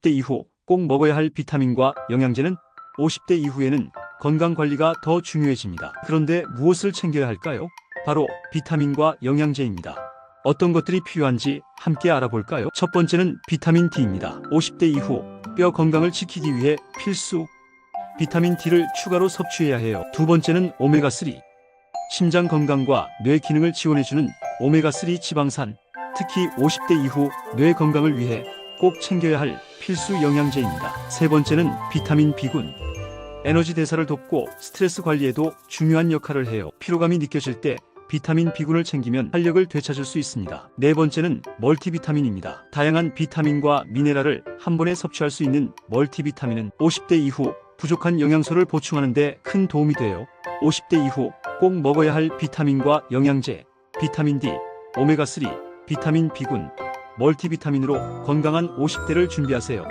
50대 이후 꼭 먹어야 할 비타민과 영양제는 50대 이후에는 건강 관리가 더 중요해집니다. 그런데 무엇을 챙겨야 할까요? 바로 비타민과 영양제입니다. 어떤 것들이 필요한지 함께 알아볼까요? 첫 번째는 비타민 D입니다. 50대 이후 뼈 건강을 지키기 위해 필수 비타민 D를 추가로 섭취해야 해요. 두 번째는 오메가3. 심장 건강과 뇌 기능을 지원해주는 오메가3 지방산. 특히 50대 이후 뇌 건강을 위해 꼭 챙겨야 할 필수 영양제입니다. 세 번째는 비타민 B군. 에너지 대사를 돕고 스트레스 관리에도 중요한 역할을 해요. 피로감이 느껴질 때 비타민 B군을 챙기면 활력을 되찾을 수 있습니다. 네 번째는 멀티비타민입니다. 다양한 비타민과 미네랄을 한 번에 섭취할 수 있는 멀티비타민은 50대 이후 부족한 영양소를 보충하는 데 큰 도움이 돼요. 50대 이후 꼭 먹어야 할 비타민과 영양제, 비타민 D, 오메가3, 비타민 B군, 멀티비타민으로 건강한 50대를 준비하세요.